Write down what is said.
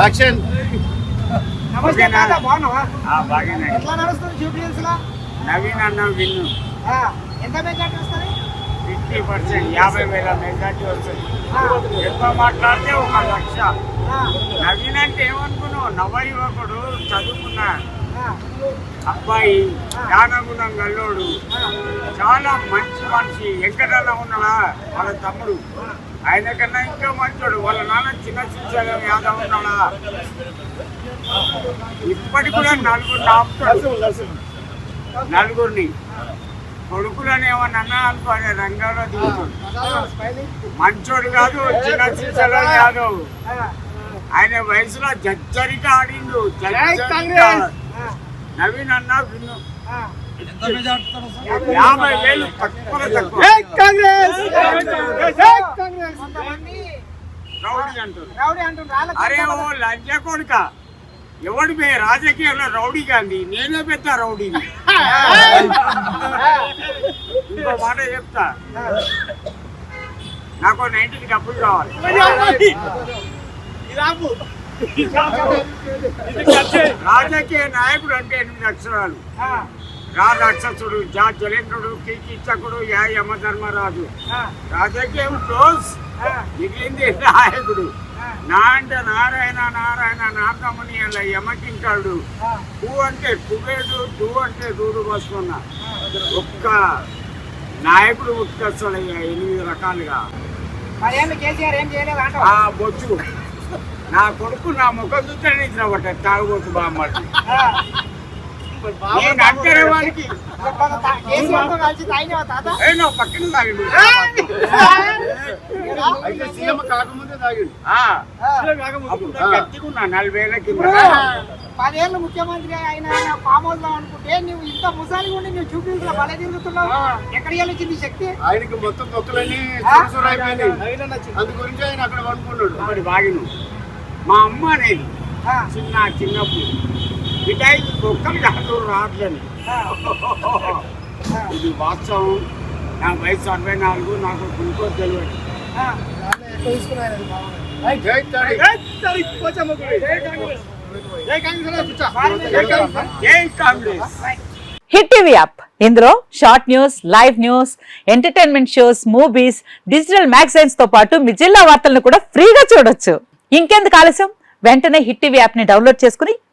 Action నమస్తే? తాత, బాగున్నావా? ఆ, బాగానే. ఎట్లా నడుస్తుంది జూబ్లీహిల్స్లో నవీన్ అన్న విన్ను. ఆ, ఎంత మెజార్టీ వస్తుంది? ఫిఫ్టీ పర్సెంట్ యాభై వేల మెజార్టీ వస్తుంది. ఎక్కువ మాట్లాడితే ఒక లక్ష. ఆ, నవీన్ అంటే ఏమనుకున్నావు? నవ యువకుడు చదువుకున్న ఆ, అబ్బాయి జ్ఞానగుణం గల్లోడు. చాలా మంచి మనిషి. వెంకటన్న ఉన్నాడా? వాళ్ళ తమ్ముడు. ఆయన కన్నా ఇంకా మంచోడు. వాళ్ళ నాన్న చిన్న శ్రీశైలం యాదవ్ ఉన్నాడా? ఇప్పటికి కూడా నలుగురు ఆపుతాడు. నలుగురిని. కొడుకులని ఏమన్నా అన్నా అనుకోని రంగంలో దిగుతాడు. మంచోడు కాదు చిన్న శ్రీశైలం యాదవ్ ఆయన వయసులో జజ్జరిగా ఆడిండు నవీన్ అన్న విన్ను. యాభై వేలు తక్కువ తక్కువ. రౌడీ వాళ్ళకి అరే ఓ లంజ కొడుక. ఎవడి పే రాజకీయంలో రౌడీ గాంధీ? నేనే పెద్ద రౌడీని. ఇంకో మాట చెప్తా. నాకు నైన్టీకి డబ్బులు కావాలి. రాజకీయ నాయకుడు అంటే ఎనిమిది అక్షరాలు. ఆ, రా రాక్షసుడు జా జలేంద్రుడు కీకిచ్చకుడు యా యమధర్మరాజు. రాజకీయం క్లోజ్. మిగిలింది నాయకుడు. నా అంటే నారాయణ నారాయణ నారదముని అలా యమకింకాడు కు అంటే కుబేడు దు అంటే దూడు వస్తున్నా ఒక్క నాయకుడు ఉత్కర్షలయ్యా ఎనిమిది రకాలుగా. బొచ్చు. నా కొడుకు నా ముఖం చూస్తే నిద్ర పట్ట తాగుబోతు బామ్మడి పక్కన తాగిండు. అయితే సీఎం కాకముందే నలభై ఏళ్ళ కింద. పదేళ్ళు ముఖ్యమంత్రి అయిన ఫామ్ హౌస్లో అనుకుంటే నువ్వు ఇంత ముసాలి ఉండి నువ్వు చూపించిన బల తిరుగుతున్నావు. ఎక్కడికి వెళ్ళి వచ్చింది ఈ శక్తి? ఆయనకి మొత్తం అయిపోయినాయి. అందు గురించి ఆయన అక్కడ వండుకున్నాడు మరి బాగిను మా అమ్మ అనేది చిన్న చిన్నప్పుడు మిఠాయి ఆ, ఇది వాస్తవం. నా వయసు అరవై నాలుగు నాకు గ్లూకోజ్ తెలియదు. Hit TV app. ఇందులో short news live news entertainment shows movies digital మ్యాగజైన్స్తో పాటు మీ జిల్లా వార్తలను కూడా ఫ్రీగా చూడొచ్చు. ఇంకెందుకు ఆలస్యం? వెంటనే హిట్ టీవీ యాప్ని డౌన్లోడ్ చేసుకుని